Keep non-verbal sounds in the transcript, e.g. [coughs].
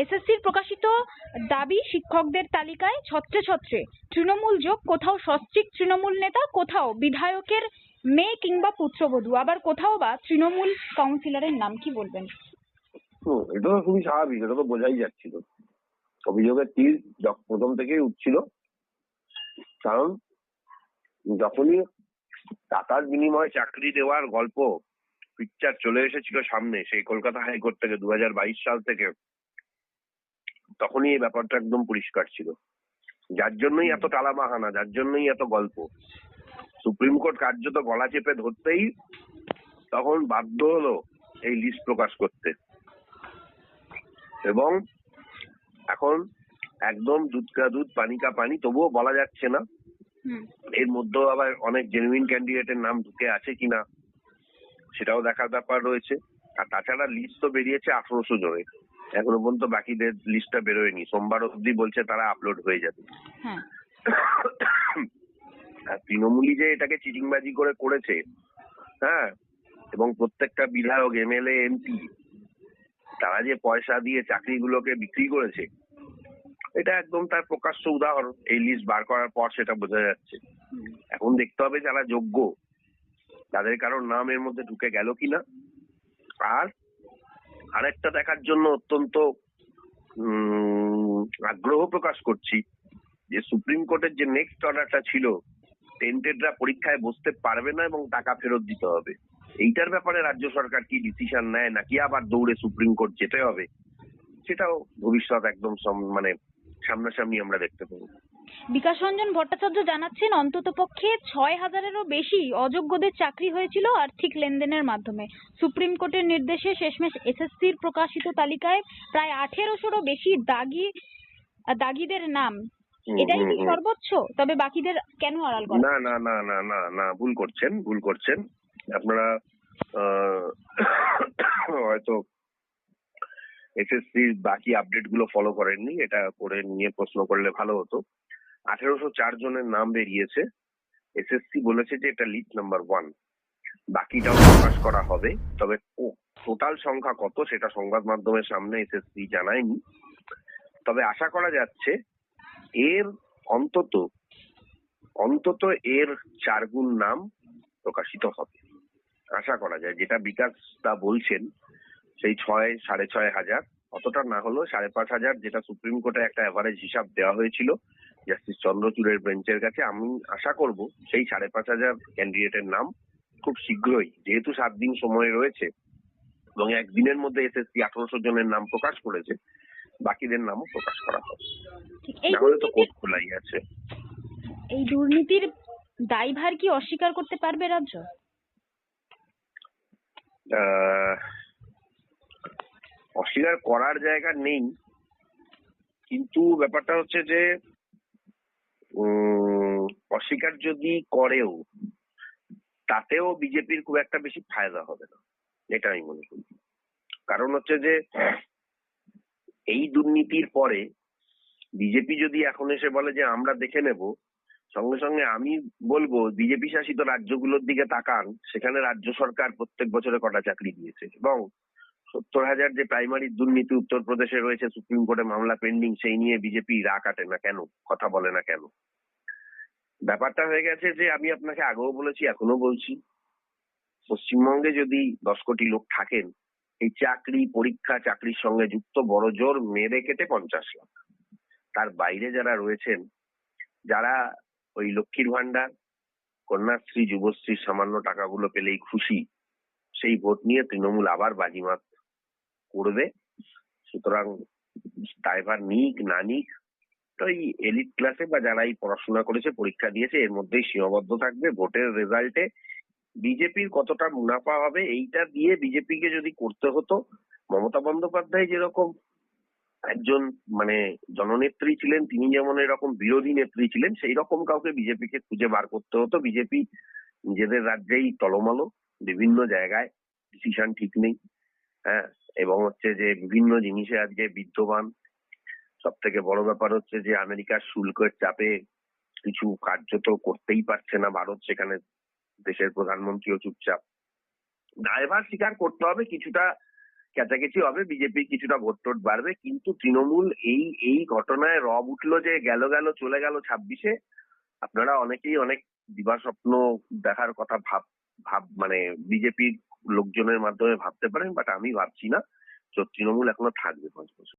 এসএসসির প্রকাশিত দাবি শিক্ষকদের তালিকায় ছত্রে ছত্রে, তৃণমূল যোগ, কোথাও সস্ত্রীক তৃণমূল নেতা, কোথাও বিধায়কের মেয়ে কিংবা পুত্রবধূ। আবার কোথাও বা তৃণমূল কাউন্সিলরের নাম কি বলবেন? এটা তো খুবই স্বাভাবিক, এটা তো বোঝাই যাচ্ছিল। অভিযোগের তীর প্রথম থেকেই উঠছিল। কারণ যখনই টাকার বিনিময়ে চাকরি দেওয়ার গল্প পিকচার চলে এসেছিল সামনে, সেই কলকাতা হাইকোর্ট থেকে দু হাজার বাইশ সাল থেকে তখনই এই ব্যাপারটা একদম পরিষ্কার ছিল। যার জন্যই এত টালাবাহানা যার জন্যই এত গল্প। সুপ্রিম কোর্ট কার্যত গলা চেপে ধরতেই তখন বাধ্য হলো এই লিস্ট প্রকাশ করতে। এবং এখন একদম দুধ কা দুধ পানি কা পানি তবুও বলা যাচ্ছে না। এর মধ্যেও আবার অনেক জেনুইন ক্যান্ডিডেটের নাম ঢুকে আছে কিনা সেটাও দেখার ব্যাপার রয়েছে। আর তাছাড়া লিস্ট তো বেরিয়েছে আঠারোশো জনের। এখনও পর্যন্ত বাকিদের লিস্টটা বেরোয়নি। সোমবার অবধি বলছে তারা আপলোড হয়ে যাবে। হ্যাঁ। আর তৃণমূলী যে এটাকে চিটিংবাজি করে করেছে হ্যাঁ এবং প্রত্যেকটা বিধায়ক এমএলএ এমপি তারা যে পয়সা দিয়ে চাকরিগুলোকে বিক্রি করেছে এটা একদম তার প্রকাশ্য উদাহরণ। এই লিস্ট বার করার পর সেটা বোঝা যাচ্ছে। এখন দেখতে হবে যারা যোগ্য তাদের কারোর নাম এর মধ্যে ঢুকে গেল কিনা। আর আরেকটা দেখার জন্য অত্যন্ত আগ্রহ প্রকাশ করছি যে সুপ্রিম কোর্টের যে নেক্সট অর্ডারটা ছিল টেন্টেডরা পরীক্ষায় বসতে পারবে না এবং টাকা ফেরত দিতে হবে। এইটার ব্যাপারে রাজ্য সরকার কি ডিসিশন নেয়, নাকি আবার দৌড়ে সুপ্রিম কোর্ট যেতে হবে, সেটাও ভবিষ্যৎ একদম মানে সামনাসামনি আমরা দেখতে পাবো। বিকাশ রঞ্জন ভট্টাচার্য জানাচ্ছেন অন্ততপক্ষে ছয় হাজারেরও বেশি অযোগ্যদের চাকরি হয়েছিল আর্থিক লেনদেনের মাধ্যমে। সুপ্রিম কোর্টের নির্দেশে শেষমেশ এসএসসির প্রকাশিত তালিকায় প্রায় আঠেরোশোরও বেশি দাগি দাগিদের নাম। এটাই কি। সর্বোচ্চ? তবে বাকিদের কেন আড়াল করা? না না না না না না ভুল করছেন ভুল করছেন। আপনারা [coughs] হয়তো এসএসসির বাকি আপডেটগুলো ফলো করেননি এটা করে নিয়ে প্রশ্ন করলে ভালো হতো। আঠেরোশো চার জনের নাম বেরিয়েছে। এসএসসি বলেছে যে এটা লিস্ট নাম্বার ওয়ান বাকিটাও প্রকাশ করা হবে। তবে টোটাল সংখ্যা কত সেটা সংবাদ মাধ্যমের সামনে এসএসসি জানায়নি। তবে আশা করা যাচ্ছে, এর অন্তত অন্তত এর চার গুণ নাম প্রকাশিত হবে। আশা করা যায়, যেটা বিকাশ দা বলছেন, সেই ছয়, সাড়ে ছয় হাজার। অতটা না হলেও সাড়ে পাঁচ হাজার, যেটা সুপ্রিম কোর্টে একটা অ্যাভারেজ হিসাব দেওয়া হয়েছিল। জাস্টিস চন্দ্রচূড়ের বেঞ্চের কাছে আমি আশা করব সেই সাড়ে পাঁচ হাজার ক্যান্ডিডেটের নাম খুব শীঘ্রই যেহেতু সাত দিন সময় রয়েছে এবং একদিনের মধ্যে এসএসসি আঠারোশো জনের নাম প্রকাশ করেছে বাকিদের নামও প্রকাশ করা হবে নাহলে তো কোর্ট খোলাই আছে। এই দুর্নীতির দায়ভার কি অস্বীকার করতে পারবে রাজ্য? অস্বীকার করার জায়গা নেই কিন্তু ব্যাপারটা হচ্ছে যে অস্বীকার যদি করেও, তাতেও বিজেপির খুব একটা বেশি ফায়দা হবে না, এটা আমি মনে করি। কারণ হচ্ছে যে, এই দুর্নীতির পরে বিজেপি যদি এখন এসে বলে যে, আমরা দেখে নেব সঙ্গে সঙ্গে আমি বলব, বিজেপি শাসিত রাজ্যগুলোর দিকে তাকান, সেখানে রাজ্য সরকার প্রত্যেক বছরে কটা চাকরি দিয়েছে এবং সত্তর হাজার যে প্রাইমারি দুর্নীতি উত্তরপ্রদেশে রয়েছে সুপ্রিম কোর্টে মামলা পেন্ডিং সেই নিয়ে বিজেপি রা কাটে না কেন? কথা বলে না কেন? ব্যাপারটা হয়ে গেছে যে আমি আপনাকে আগেও বলেছি এখনও বলছি। পশ্চিমবঙ্গে যদি দশ কোটি লোক থাকেন, এই চাকরি পরীক্ষা, চাকরির সঙ্গে যুক্ত বড় জোর মেরে কেটে পঞ্চাশ লাখ। তার বাইরে যারা রয়েছেন, যারা ওই লক্ষ্মীর ভান্ডার কন্যাশ্রী যুবশ্রীর সামান্য টাকাগুলো পেলেই খুশি, সেই ভোট নিয়ে তৃণমূল আবার বাজিমাত করবে। সুতরাং ড্রাইভার নিক, না নিক, তো এই এলিট ক্লাসে বা যারা এই পড়াশোনা করেছে, পরীক্ষা দিয়েছে, এর মধ্যেই সীমাবদ্ধ থাকবে। ভোটের রেজাল্টে বিজেপির কতটা মুনাফা হবে, এইটা দিয়ে বিজেপিকে যদি করতে হতো, মমতা বন্দ্যোপাধ্যায় যেরকম একজন মানে জননেত্রী ছিলেন, তিনি যেমন এরকম বিরোধী নেত্রী ছিলেন সেই রকম কাউকে বিজেপিকে খুঁজে বার করতে হতো। বিজেপি নিজেদের রাজ্যেই টলমলো, বিভিন্ন জায়গায় ডিসিশন ঠিক নেই হ্যাঁ। এবং হচ্ছে যে বিভিন্ন জিনিসে আজকে বিদ্যমান। সব থেকে বড় ব্যাপার হচ্ছে যে আমেরিকার শুল্কের চাপে কিছু কার্যত করতেই পারছে না ভারত, সেখানে দেশের প্রধানমন্ত্রীও চুপচাপ। দায়ভার স্বীকার করতে হবে, কিছুটা ক্যাচাকেচি হবে, বিজেপি কিছুটা ভোট টোট বাড়বে, কিন্তু তৃণমূল এই এই ঘটনায় রব উঠল যে গেল গেল চলে গেল ছাব্বিশে। আপনারা অনেকেই অনেক দিবা স্বপ্ন দেখার কথা ভাব ভাব মানে বিজেপির লোকজনের মাধ্যমে ভাবতে পারেন বাট আমি ভাবছি না তৃণমূল এখনও থাকবে পাঁচ বছর।